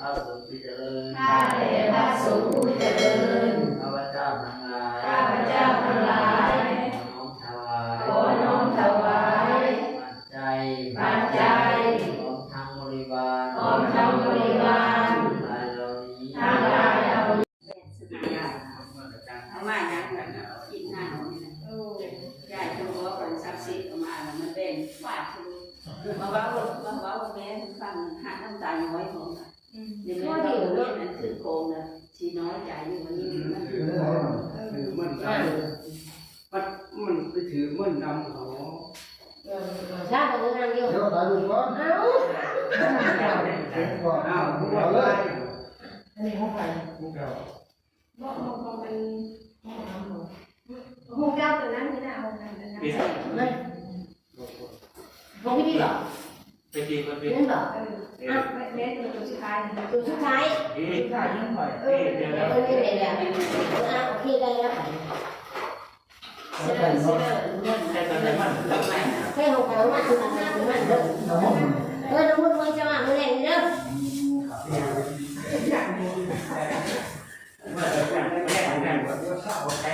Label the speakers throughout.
Speaker 1: พระสงฆ์ที่เจริญ
Speaker 2: ข้าแต่พระสงฆ์ผู้เจริญ
Speaker 1: เรียน
Speaker 2: นั่
Speaker 3: นคือโกงนะชีน้อยใจอยู่มันนี่มันคือ
Speaker 4: ถือมันดำมันมันไปถือมันดำเขา
Speaker 2: ชาติเป็นงานเดียว
Speaker 5: เดี๋ยวถ่ายรูปก่อน
Speaker 2: เอ้า
Speaker 5: เก็บก่อน
Speaker 4: อ้าวรู้ว่า
Speaker 5: เอา
Speaker 4: เล
Speaker 5: เลย
Speaker 4: ย
Speaker 5: อันนี้ของใครของเก่า
Speaker 6: บอกบอกบอกมันหูเก้าตัวนั้นนี่นะเอาอันนั้นนะ
Speaker 2: เลยของพี่เหรอ
Speaker 7: ไปตีคนเดียว
Speaker 2: นั่นเหรอ
Speaker 6: เอออะเม็ดตัวสุดท้ายนี่
Speaker 2: ตัวสุดท้าย
Speaker 7: นี่
Speaker 5: ถ่ายยังไง
Speaker 2: เออเออเออเนี่ยเนี่ยอะโอเคได้แล้วเสนอเสนอเงิน
Speaker 7: แต่ตอนนั้นมัน
Speaker 3: ทำไมนะ
Speaker 2: ให้ของเขามาคือมันคือมันเด้อเออน้องมึงจะมาเมื่อไหร่เด้อ
Speaker 7: มันจะแข่งแข่งแข่ง ว่าใคร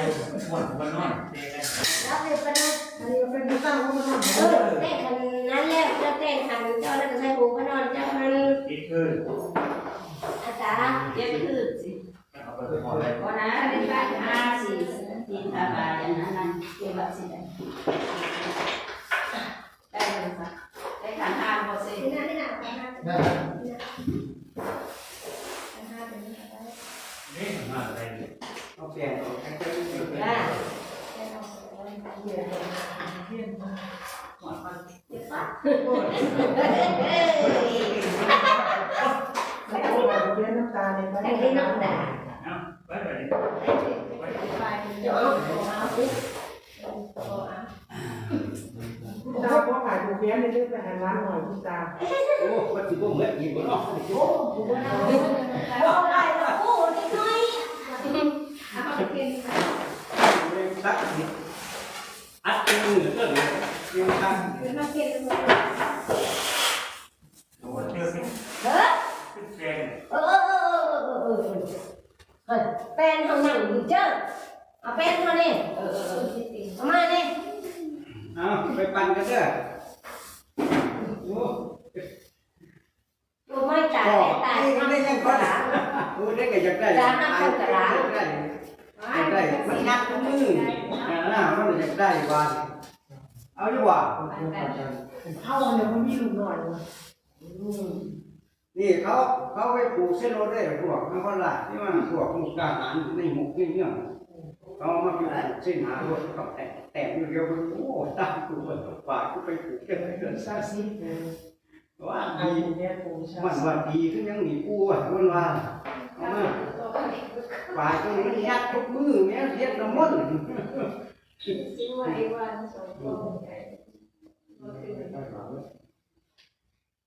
Speaker 7: หมดมันนอนเตะกัน
Speaker 2: รับเลยปะนะ
Speaker 5: อันนี้ก็เป็นที่ตั้งของมัน
Speaker 2: เออเต่คันนั้นแล้วจะแต่งคันเจ้าแล้วก็ใส่หูพนอนเจ้ามัน
Speaker 7: อีกคือ
Speaker 2: อาจารย์
Speaker 3: เจ็บคือสิ
Speaker 7: เอาไปหมดเลย
Speaker 3: เพราะนเป็นบ้านห้าสี่ตีนตาบาอย่างนั้นนั่นเก็บแบบสิได้
Speaker 5: ตาพ่อขายถูกเพี้ยนในเรื่องไปหาร้านหน่อยคุณตา
Speaker 4: โอ้มันถือว่าเหมือนอีกบ่เนาะ
Speaker 2: เอาได้แล้วโอ้นิดห
Speaker 6: เป็น
Speaker 4: ทา
Speaker 2: งนั่งอยู่เจ้าเอาเป็นมาเนี่ย
Speaker 3: เออเออเออ
Speaker 2: เอามาเนี่ย
Speaker 4: เอาไปปั่นกันเด้อโอ้
Speaker 2: ตัวไม่ตายตาย
Speaker 4: ได้ยัง
Speaker 2: ก็ห
Speaker 4: ได้
Speaker 2: ลา
Speaker 4: โอ้ได้ก็อยากได้ได้ได้มันงัดมืออ่ามันอยากได้วา เอาดีกว่า
Speaker 5: เข้าเนี่ยมันมีลูกหน่อยนะ
Speaker 4: นี่เขาเขาไปปลูกเส้นโรดได้พวกนักคนละที่มันพวกมุกดาหารในหมกนี่เนี่ยเขามาปลูกเส้นหารถเขาแต่แต่อยู่เดียวมันโอ้ตามกูว่าฝ่ายกูไปปลูกเส้นเดือน
Speaker 5: ซาซิเนี่ย
Speaker 4: ว่า
Speaker 5: ไอ้
Speaker 4: ดี
Speaker 5: เนี่ยปูชา
Speaker 4: มันว่าดีขึ้นยังหนีกูอะมันว่าเอามาฝ่ายกูมันยัดทุกมือแม่เรียกน้ำมัน
Speaker 6: จิ้มไว้วันสองคนใหญ่มาคืน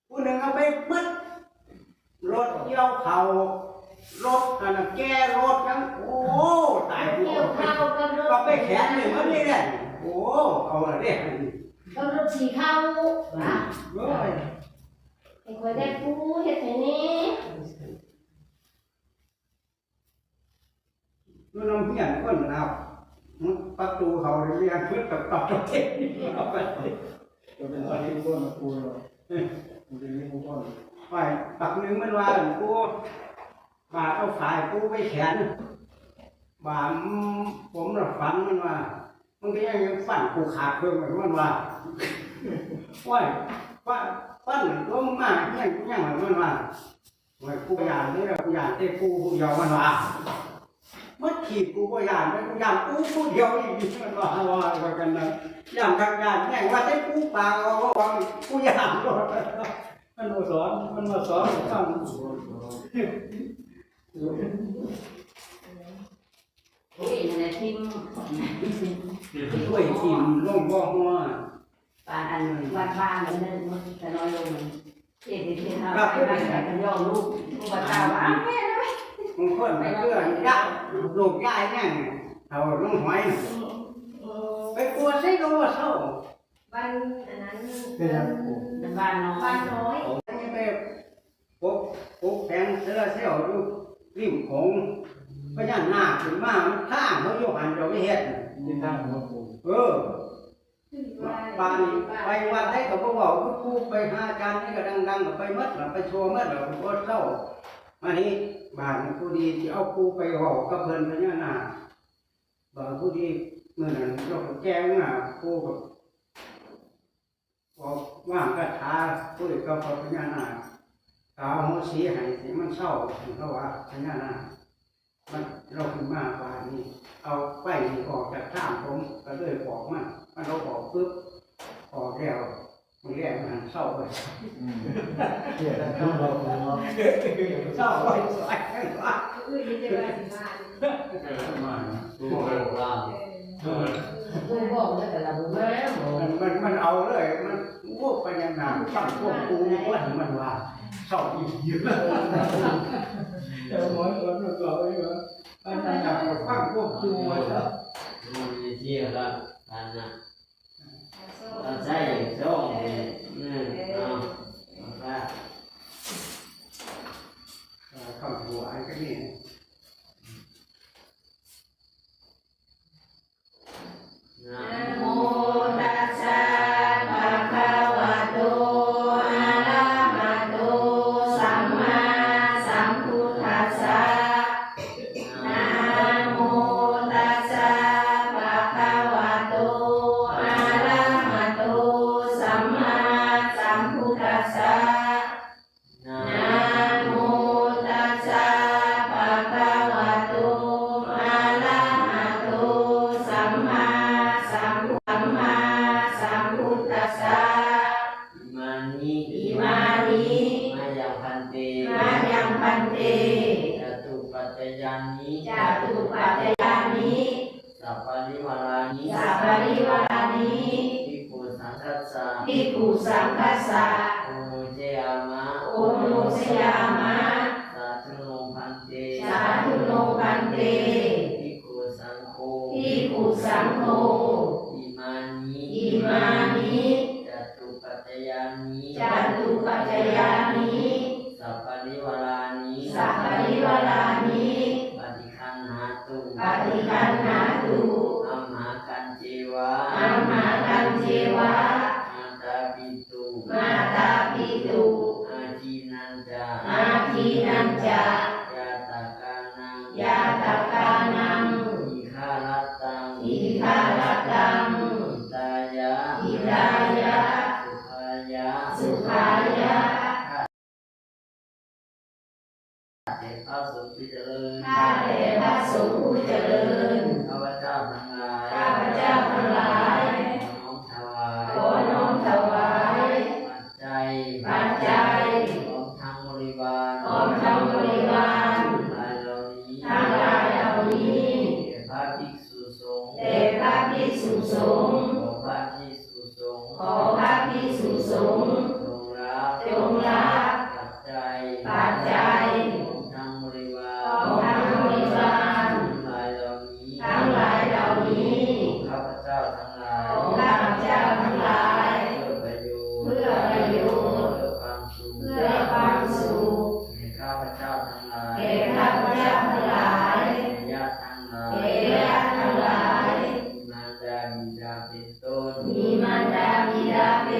Speaker 4: ผู้หนึ่งเอาไปมัดรถเกี่ยวเขารถอันนั้นแก้รถยังโอ้ตายกู
Speaker 2: เกี่ยวข้าวกับร
Speaker 4: ก็ไปแขนเลยมันนี่แหละโอ้เอาละเนี่ย
Speaker 2: กับรถสีข้าวอะ
Speaker 4: โอ้ย
Speaker 2: ไอ้คนได้ปูเห็ดให้นี่
Speaker 4: นู่นน้องเพี้ยนคนเอา ประตูเขาเรียนเพื่อกับต่อเองเอาไป
Speaker 5: จะเป็นอะไรที่ก้นปูหรอมันเป็นนี่ก้น
Speaker 4: ไปปักหนึ่งมันว่ากูบาเอาฝ่ายกูไปแขนบาผมระฝันมันว่ามันก็ยังยังฟันกูขาดเพิ่มเหมือนมันว่าว้ายฟันฟันตัวมึงมายังยังเหมือนมันว่าโอ้ยกูอยานนี่แหละกูอยานเต้กูกูยอมมันว่า มันขีดกูก็ยานไม่กูยานกูกูเดียวอีกมันว่าว่ากันนะยานทางยานแม่งว่าเต้กูปากเอาว่ากูยานรถมันมาสอนมันมาสอนทำ
Speaker 3: โอ้ยนั่นแหละทิม
Speaker 4: ช่วยทีมลงบ่อหัว
Speaker 3: ปานอันวัดบ้านมันนั่นมันจะน้อยลงเทศเทศเราไปบ้านไหนกันย่อลูกลูกว่าเจ้าว่
Speaker 4: บางคนไปเพื่อนยักลูกยายแน่งเอาลงหอยไปกลัวใส่กลัวเศร้า
Speaker 6: วันอันนั้น
Speaker 5: เป็นอะไรปู
Speaker 3: เป็นบ้านน้อ
Speaker 6: บ้ายนน้อย
Speaker 4: ไปปุ๊บปุ๊บแพงเสร็จเซลล์อยู่ริมของพญานาคขึ้นมามันท่างเขาโยหันเราไม่เฮ็ดน่ะ
Speaker 5: ที่ตั้งหัวปู
Speaker 4: เออปานนี้ไปวัดได้ก็บ่บอกคือกูไปหาอาจารย์นี่ก็ดังๆก็ไปหมดล่ะไปโชว์หมดแล้วบ่เข้า มานี่บ้านผู้ดีที่เอากูไปเว้ากับเพิ่นพญานาคบ่ผู้ดีเมื้อนั้นเราก็แจ้งมากูก็บอกว่าคาถาคุยกับพญานาคกาวหัวสีให้สิมันเศร้าเพราะว่าพญานาคมันเราขึ้นมาบานนี้ เอาไปออกจากข้างผมก็เลยบอกมันมันเราบอกปึ๊บออกแล้ว มันแรกมันเศร้าไป
Speaker 5: เกี่ยวกับตัวเราเนา
Speaker 4: เศร้าไปสวยกันว่า
Speaker 6: อื่นจะมาสิมา
Speaker 7: เออมา
Speaker 1: ผู้บอกเรา
Speaker 7: เออ
Speaker 2: กูบอกแล้วแต่ละมึงมาหมอ
Speaker 4: มันมันมันเอาเลย มันวกไปยังนานตั้งพวกกูว่ามันว่าเศร้าอีกเยอะเดี๋ยวหมอสอนเราต่อไปว่าอาจารย์อยากฟังพวกกูไว้แล้ว
Speaker 1: ดูในที่ละกันนะ เราใช้ช่องนี่นี่เอาเอาไป
Speaker 4: ข้างหัวไอ้ก็นี่
Speaker 1: เตจตุปัจจยานิ
Speaker 3: จาตุปัจจยานิ
Speaker 1: สัพพะริวารานิ
Speaker 3: สัพพะริวารานิ
Speaker 1: ภิกขุสังฆัสสะ
Speaker 3: ภิกขุสังคัสสะ
Speaker 1: โอโนเจยามะ
Speaker 3: โอโนสยามะ
Speaker 1: สาธุโนพันเต
Speaker 3: สาธุโนพันเต
Speaker 1: ภิกขุสังโฆ
Speaker 3: ภิกขุสังโฆ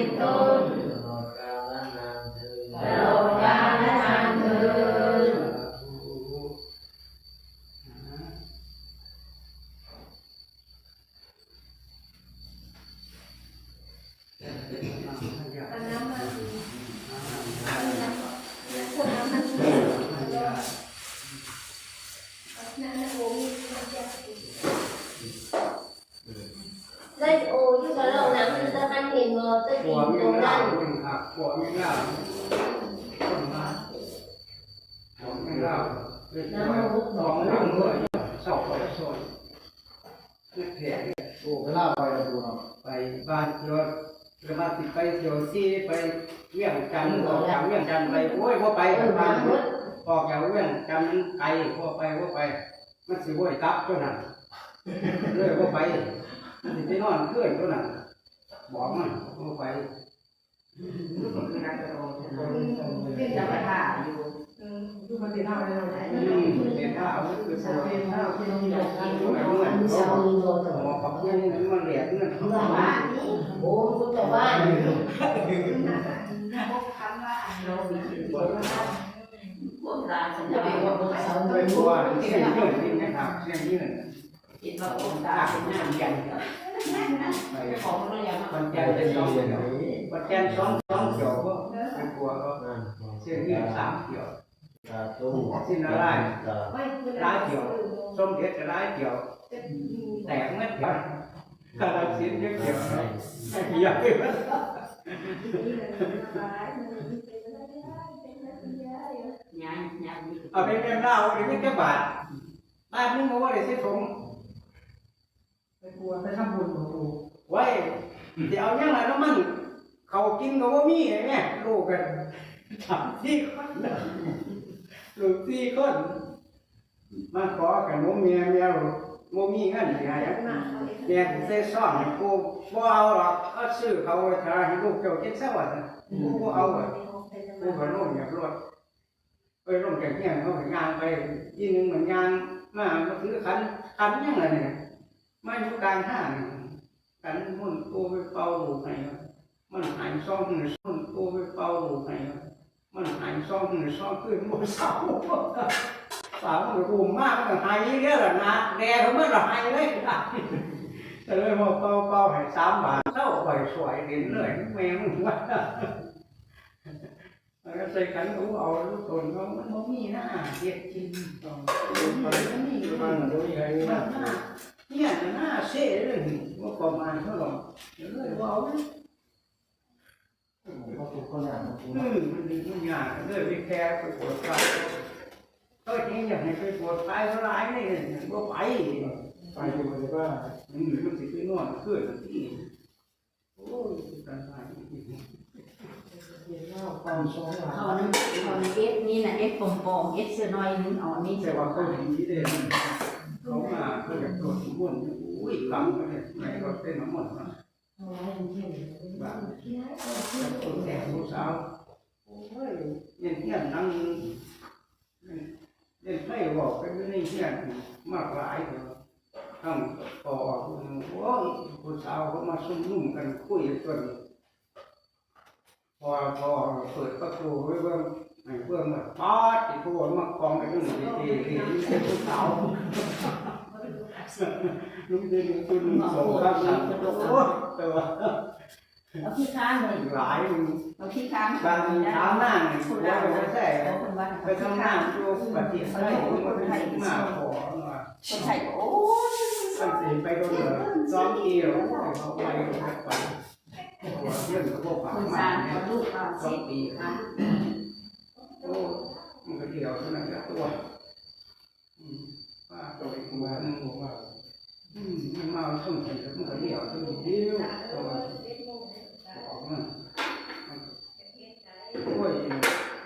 Speaker 1: ด
Speaker 2: หนึ่ง
Speaker 4: หักหัวมีเหล้าคนมาหัวมีเหล้าเรียกว่าสองหลังเลยเศร้าไปส่วนคือแผล
Speaker 5: โอ้เวลาไปเราดูเนาะ
Speaker 4: ไปบ้านเที่ยวเรือมาติดไปเที่ยวซีไปเวียงจันทร์ออกจากเวียงจันทร์ไปโอ้ยว่าไป
Speaker 2: บ้า
Speaker 4: นออกจากเวียงจันทร์ไกลว่าไปว่าไป มันสิว่ากลับตัวนั้นเลยว่าไปมันสิไปนอนเพื่อนตัวนั้นบอกมันว่าไป
Speaker 3: ก็คือนักกระโดด
Speaker 6: เป็
Speaker 3: จะ
Speaker 6: จังห
Speaker 3: มา
Speaker 6: วัด
Speaker 3: ท่อยู่
Speaker 6: มันเป็นเท่าไรเราไหน้า
Speaker 4: วคือ
Speaker 6: สา
Speaker 4: ตัว
Speaker 6: วเป็นเท่าที่เรามีการ
Speaker 4: เหมือนเหมือน
Speaker 2: มี
Speaker 4: เขา
Speaker 2: สาวมีโลต่
Speaker 4: หมอกับเพื่อนมันเหรียญเงินเขา
Speaker 2: ว่าบ้านนี่โอ้คุณแต่ว่า
Speaker 6: พบคำว่า
Speaker 3: เรามีชีวิตพวกตาฉัน
Speaker 2: ว่า
Speaker 3: ว่า
Speaker 2: บนเสา
Speaker 4: นตัวเสียงยืนนี่นะครับเสียงยืน
Speaker 3: คิดว่าพวกตาเป็นหน้าใหญ่
Speaker 2: ของเราอย่าง
Speaker 4: วันจันทร์เป็นสองเดีย ววันจันสองสองเกี่ยวก็เป็นตัวก็เสียงยืนสามเกี่ยวสิ้นอะไร
Speaker 1: ตา
Speaker 6: ไม่คือ
Speaker 4: ร้ายเกี่ยวส้มเด็ดจะร้ายเกี่ยวแตกเม็ดเดียวกระดาษเสียงเกี่ยวไอ้เหี้ยเอาเป็นเงินเล่าหรือเป็นแค่บาทบาทนึงก็ว่าได้เสียถง
Speaker 6: ไปกลัวไปทำบุญของกู
Speaker 4: ไว้เดี๋ยวเอาอย่างไรแล้วมัน เขากินก็ว่ามีไงแม่ลูกกันสามสี่คนลูกสี่คนมาขอกันโมเมียเมียโมมีเงินสิหาอย่างเมียเซ่ซ่อนให้กูบ่เอาหรอกก็ซื้อเขาไว้ทาให้ลูกเจ้ากินซะว่าซั่นกูบ่เอาอะกูก็ลงอย่างรถไปลงจากเงี้ยเขาไปงานไปยี่หนึงเหมือนงานมามาถือขันขันยังไงเนี่ยมาอยู่กลางห้างขันมุ่นกูไปเป่าลูกให้ มันหายซ่องหนึ่งมุ่นกูไปเป่าลูกให้มันหายซ่องหนึ่งซ่องขึ้นมันเศร้าสาวมันรูมมากมันหายเยอะละนะแดดมันหายเลยแต่เลยมาเป่าเป่าให้สามบาทเข้าไปสวยเด่นเลยแม่มึงว่าแล้วก็ใส่ขันกูเอาลูกตนเขามันบ่มีหน้าเด็ดจริงต้องมันมี
Speaker 5: บ้นี่
Speaker 4: ห
Speaker 5: บ้า
Speaker 4: น้าเนี่ยหน้าเซ่เลยว่าประมาณเท่าไหร่เลยว่าเอา
Speaker 5: อื
Speaker 4: มมันดีมันยากเลยไปแค่ไปปวดไฟก็จริงอยากให้ไปปวดไฟเท่าไรนี่ก็ไป
Speaker 5: ไปอยู่ในบ้าน
Speaker 4: อืมมันสิไปนอนเพื่อนที่โอ้ยกันไป
Speaker 5: เห็นว่าความสองหลัง
Speaker 3: เขานึงเอฟนี่นะเอฟปอมปอมเอฟเสื้อน้อยนึงอ๋อนี่
Speaker 4: แต่ว่าเขาดีเด่นเขามาเขาอยากตรวจสมุ่นอุ้ยกำกันเลยไหนก็เป็นน้ำมันนะ บ้าคนแก่ผู้สาวโอ้ยเย็นเที่ยงนั่งเล่นไพ่บอกไปไม่ได้เที่ยงมากหลายเถอะทั้งพอโอ้ยผู้สาวเขามาซุ่มนุ่มกันคุยกันพอพอเปิดประตูไว้เบิ่งไอ้เบิ่งว่าปอดที่ผู้มากองกันอยู่ดีดีดีเป็นผู้สาวลุงเดินคุณสองครับสามโอ้ แต่ว่า
Speaker 3: เอาขี้ค้างเลย
Speaker 4: หลายมึง
Speaker 3: เอาขี้ค้าง
Speaker 4: บางถามหน้าหนึ่ง
Speaker 3: คุ
Speaker 4: คุณณ
Speaker 3: ได้
Speaker 4: ได้
Speaker 3: ไป
Speaker 4: ไปใส่
Speaker 3: เอาคนว่า
Speaker 4: ไปทำหน้าตัวปฏิเสธมันเป็นมาขอมา
Speaker 3: คนไทยโอ้ย
Speaker 4: ตั้งแต่ไปโดนเลยสองปีแล้วเขาไปไปเรื่องระบบปาก
Speaker 3: คน
Speaker 4: มา
Speaker 3: สร้าง
Speaker 4: เนี่ย
Speaker 3: เขาลูกเรา
Speaker 4: สอ
Speaker 3: สิ
Speaker 4: งปี
Speaker 3: อะ
Speaker 4: โอ้มันก็เดียวเท่านั้นตัวป้า
Speaker 5: ก็
Speaker 4: ตัว
Speaker 5: ไป
Speaker 4: อีก
Speaker 5: มา
Speaker 4: ตัว
Speaker 5: ห
Speaker 4: นึ
Speaker 5: นึ่
Speaker 4: ง
Speaker 5: งว่า
Speaker 4: อืมมันมาส่งเสร็จมันก็เดียวตัวเดียวตัวออกมาโอ้ย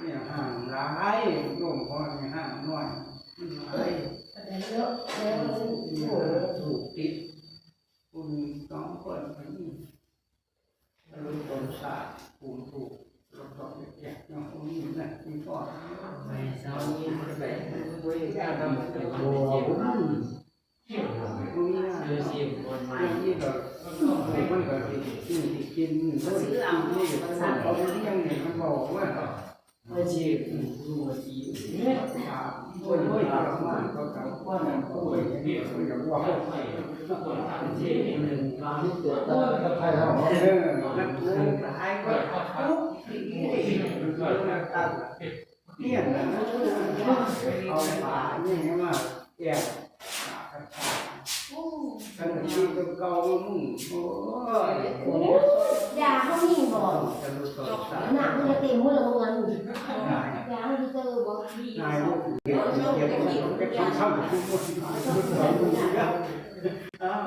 Speaker 4: เนี่ยห่างร้ายโยมพอเนี่ยห่างน้อยมันร้าย
Speaker 2: เยอะแล้ว
Speaker 4: ถูกติดคุณสองคนนี้รู้ตนศาสตร์ภูมิถูกรถต่อแยกน้องคนี้นะมีพ่อ
Speaker 1: ไม่เศร้านี่มันไป
Speaker 4: เว้าทำเป็น
Speaker 1: โอ้
Speaker 4: ตัว เรื่องที่แบบมันก็กินกินกินนู่นนี่เอาไปเลี้ยงเนี่ยมันบอกว่า
Speaker 1: เมื่อชีพรู้ว่าชีพ
Speaker 4: โอ้ยโอ้ยทรมานก็ กำว่าเนี่ยโอ้ยเนี่ยมันก็ว่า
Speaker 1: มึงครั้เกิด
Speaker 5: ตากับใครเขา
Speaker 4: เออนักเลงตายก็ทุกทีมันก็นักตัดเนี่ยนะเอาป่าเนี่ยมาแก่กันที่เก่ามุ่งโอ้ย
Speaker 2: ยาเขามีบอก
Speaker 4: จะรู้ตัวสา
Speaker 2: หนักมันจะเต็มมือเงิน
Speaker 4: นายา
Speaker 2: เขาเจอบอก
Speaker 4: นายลูกเก็บเก็บเก็บทั้งช่ำทุกคนอ้าว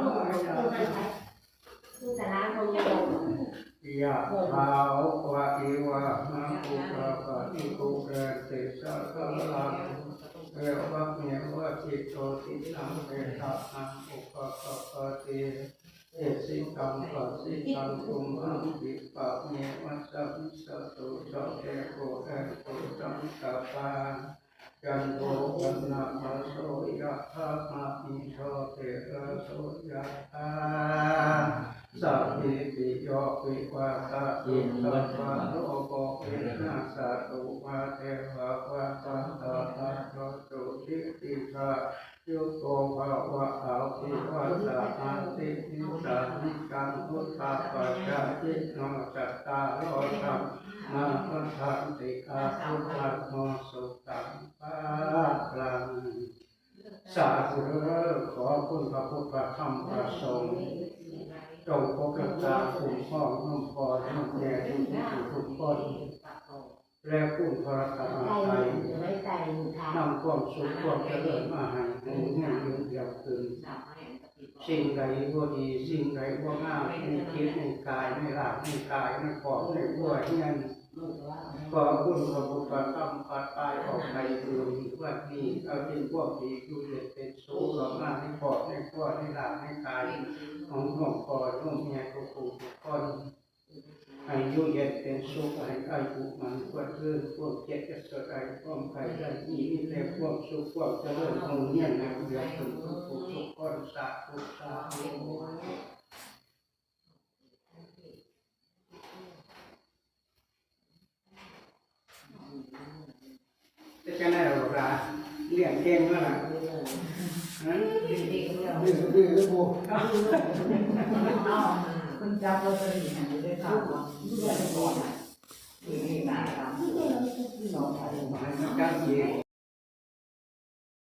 Speaker 2: คือแต่ละคนจะโดน
Speaker 4: ยะภาวะอิวะนะอุปะปะอิโกเกติสะกะลังเอวะเมวะจิตโตติสังเวทะนังอุปะปะปะติโอ เอสิกังปั สสิกังตุมหังปิปะเมวัสสิสสะตุสัพเพโกเอโกสัมตปายันโตปันนามาโสยะธามาอิโชเตระโสยะธา สัพพิติโยวิวาตาอินสัพพะโลกเวนัสสตุมาเทวะวะตันตาตาโตตุทิติภายุโกภาวะอาภิวัตาตินิสานิกังพุทธาปัจจาติโนจัตตาโลธรรมมาพุทธันติอาภุตัโมสุตังปาลังสาธุเด้อขอคุณพระพุทธพระธรรมพระสงฆ์ จงปกปักคุ้มครองน้ำพรน้ำแก่ทุกผู้ทุกคนและคุณพระรัน
Speaker 2: ใจ
Speaker 4: ตรัย
Speaker 2: ไทย
Speaker 4: นำความสุขความเจริญมาให้ในแห่งยืนเดียวคืนสิ่งใดก็ดี สิ่งใดก็งามในคิดในกายในหลักในกายในขอบในบัวเฮียน ขอคุณพระพุทธธรรมปัดตายออกไปดูว่านี้เอาเป็นพวกดีอยู่เย็นเป็นสุขหลอกมาในขอบในบัวในร่างในกายของหลวงพ่อหลวงแม่ทุกผู้ทุกคนให้ยูเย็นเป็นสุขให้อายุมันควรคืนพวกเจ็ดจะสดายความใครได้มีมีแต่ความสุขความเจริญของเนียนในเดือนทุกทุกคนสาธุสาธุ จะจะได้หรอกล่ะ เลี้ยงเก่งแล้วล่ะฮะ
Speaker 5: ดื้อดื้อปู
Speaker 8: คุณจับลอตเตอรี่ให้ได้ข่าวว่าเดือนก่อนน่ะที่นี่นะครับสองพัน
Speaker 4: ให้มันจังเอง